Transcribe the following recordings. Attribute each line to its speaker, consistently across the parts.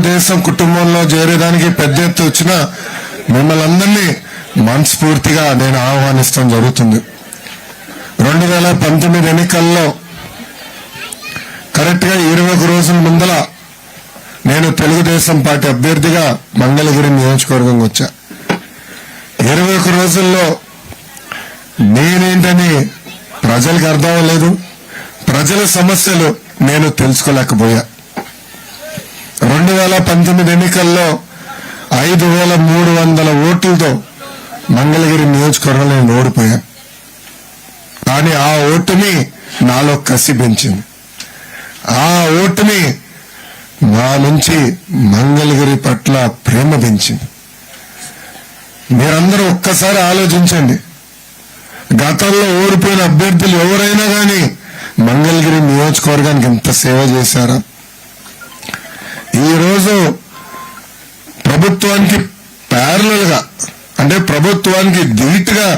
Speaker 1: తెలుగుదేశం కుటుంబంలో చేరేదానికి పెద్ద ఎత్తు వచ్చిన మిమ్మల్ని అందరినీ మనస్ఫూర్తిగా నేను ఆహ్వానిస్తాం జరుగుతుంది. రెండు వేల పంతొమ్మిది ఎన్నికల్లో కరెక్ట్గా ఇరవై ఒక రోజుల ముందల నేను తెలుగుదేశం పార్టీ అభ్యర్థిగా మంగళగిరి నియోజకవర్గంకి వచ్చా. ఇరవై ఒక రోజుల్లో నేనేంటని ప్రజలకు అర్థం అవ్వలేదు. ప్రజల సమస్యలు నేను తెలుసుకోలేకపోయా. రెండు వేల పంతొమ్మిది ఎన్నికల్లో ఐదు వేల మూడు వందల ఓట్లతో మంగళగిరి నియోజకవర్గంలో నేను ఓడిపోయాను కానీ ఆ ఓటుని నాలో కసి పెంచింది. ఆ ఓటుని నా నుంచి మంగళగిరి పట్ల ప్రేమ పెంచింది. మీరందరూ ఒక్కసారి ఆలోచించండి. గతంలో ఓడిపోయిన అభ్యర్థులు ఎవరైనా కానీ మంగళగిరి నియోజకవర్గానికి ఎంత సేవ చేశారా? ఈరోజు ప్రభుత్వానికి ప్యారలల్గా అంటే ప్రభుత్వానికి ధీటుగా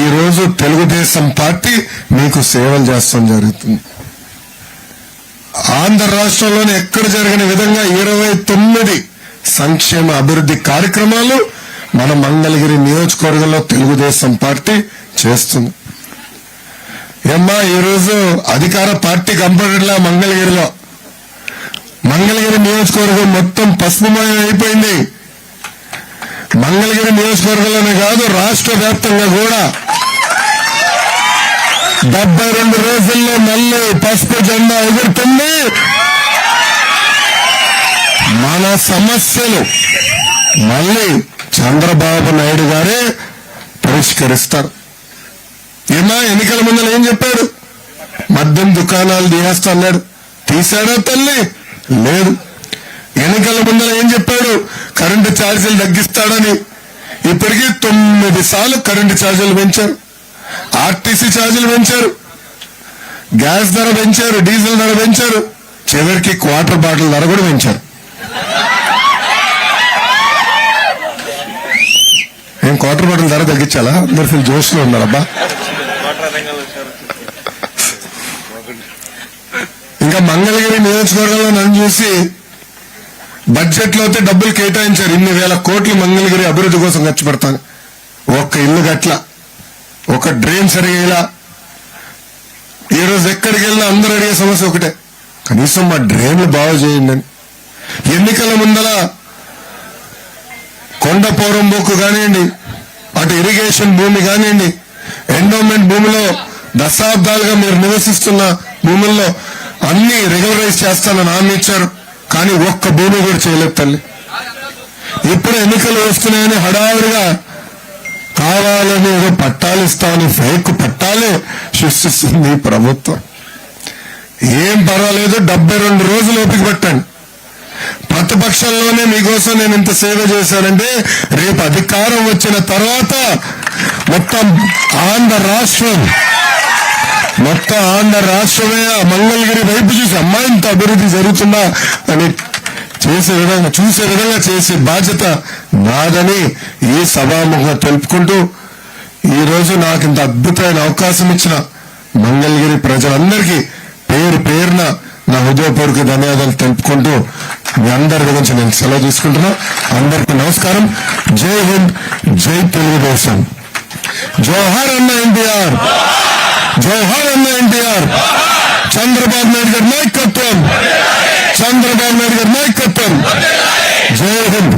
Speaker 1: ఈరోజు తెలుగుదేశం పార్టీ మీకు సేవలు చేస్తాం జరుగుతుంది. ఆంధ్ర రాష్ట్రంలోనే ఎక్కడ జరిగిన విధంగా ఇరవై తొమ్మిది సంక్షేమ అభివృద్ధి కార్యక్రమాలు మన మంగళగిరి నియోజకవర్గంలో తెలుగుదేశం పార్టీ చేస్తుంది. ఏమ్మా ఈరోజు అధికార పార్టీ కంపెనీలా మంగళగిరిలో మంగళగిరి నియోజకవర్గం మొత్తం పసుపుమయం అయిపోయింది. మంగళగిరి నియోజకవర్గంలోనే కాదు రాష్ట్ర వ్యాప్తంగా కూడా. డెబ్బై రెండు రోజుల్లో మళ్ళీ పసుపు జెండా ఎగురుతుంది. మన సమస్యలు మళ్ళీ చంద్రబాబు నాయుడు గారే పరిష్కరిస్తారు. ఏమా ఎన్నికల ముందర ఏం చెప్పాడు? మద్యం దుకాణాలు తీసేస్తా అన్నాడు. తీశాడా తల్లి? లేదు. ఎన్నికల ముందర ఏం చెప్పాడు? కరెంటు ఛార్జీలు తగ్గిస్తాడని. ఇప్పటికీ తొమ్మిది సార్లు కరెంటు ఛార్జీలు పెంచారు. ఆర్టీసీ ఛార్జీలు పెంచారు. గ్యాస్ ధర పెంచారు డీజిల్ ధర పెంచారు. చివరికి క్వార్టర్ బాటిల్ ధర కూడా పెంచారు. ఏం క్వార్టర్ బాటిల్ ధర తగ్గించాలా? అందరు ఫుల్ జోష్లో ఉన్నారబ్బా. ఇంకా మంగళగిరి నియోజకవర్గంలో నన్ను చూసి బడ్జెట్లో అయితే డబ్బులు కేటాయించారు. ఇన్ని వేల కోట్లు మంగళగిరి అభివృద్ధి కోసం ఖర్చు పెడతాను. ఒక్క ఇల్లు గట్ల ఒక డ్రైన్ సరిగేలా. ఈరోజు ఈ రోజు ఎక్కడికి వెళ్ళినా అందరూ అడిగే సమస్య ఒకటే. కనీసం మా డ్రైన్లు బాగు చేయండి అని. ఎన్నికల ముందల కొండ బొక్కు కానివ్వండి అటు ఇరిగేషన్ భూమి కానివ్వండి ఎండోమెంట్ భూమిలో దశాబ్దాలుగా మీరు నివసిస్తున్న భూముల్లో అన్ని రెగ్యులరైజ్ చేస్తానని హామీ ఇచ్చారు. కానీ ఒక్క భూమి కూడా చేయలేదు తల్లి. ఇప్పుడు ఎన్నికలు వస్తున్నాయని హడావుడిగా కావాలని ఏదో పట్టాలు ఇస్తామని ఫేక్ పట్టాలే సృష్టిస్తుంది ప్రభుత్వం. ఏం పర్వాలేదు డెబ్బై రెండు రోజులు ఓపిక పట్టండి. ప్రతిపక్షంలోనే మీకోసం నేను ఇంత సేవ చేశానంటే రేపు అధికారం వచ్చిన తర్వాత మొత్తం ఆంధ్ర రాష్ట్రం మొత్తం ఆంధ్ర రాష్ట్రమే మంగళగిరి వైపు చూసి అమ్మా ఇంత అభివృద్ధి జరుగుతుందా అని చేసే విధంగా చూసే విధంగా చేసే బాధ్యత నాదని ఈ సభాముఖంగా తెలుపుకుంటూ ఈ రోజు నాకు ఇంత అద్భుతమైన అవకాశం ఇచ్చిన మంగళగిరి ప్రజలందరికీ పేరు పేరున నా హృదయపూర్వక ధన్యవాదాలు తెలుపుకుంటూ మీ అందరి గురించి నేను సెలవు తీసుకుంటున్నా. అందరికీ నమస్కారం. జై హింద్ జై తెలుగుదేశం. జోహార్ అన్న ఎన్టీఆర్. జవహర్ అన్న ఎన్టీఆర్. చంద్రబాబు నాయుడు గారి నాయకత్వం. చంద్రబాబు నాయుడు గారి నాయకత్వం. జై హింద్.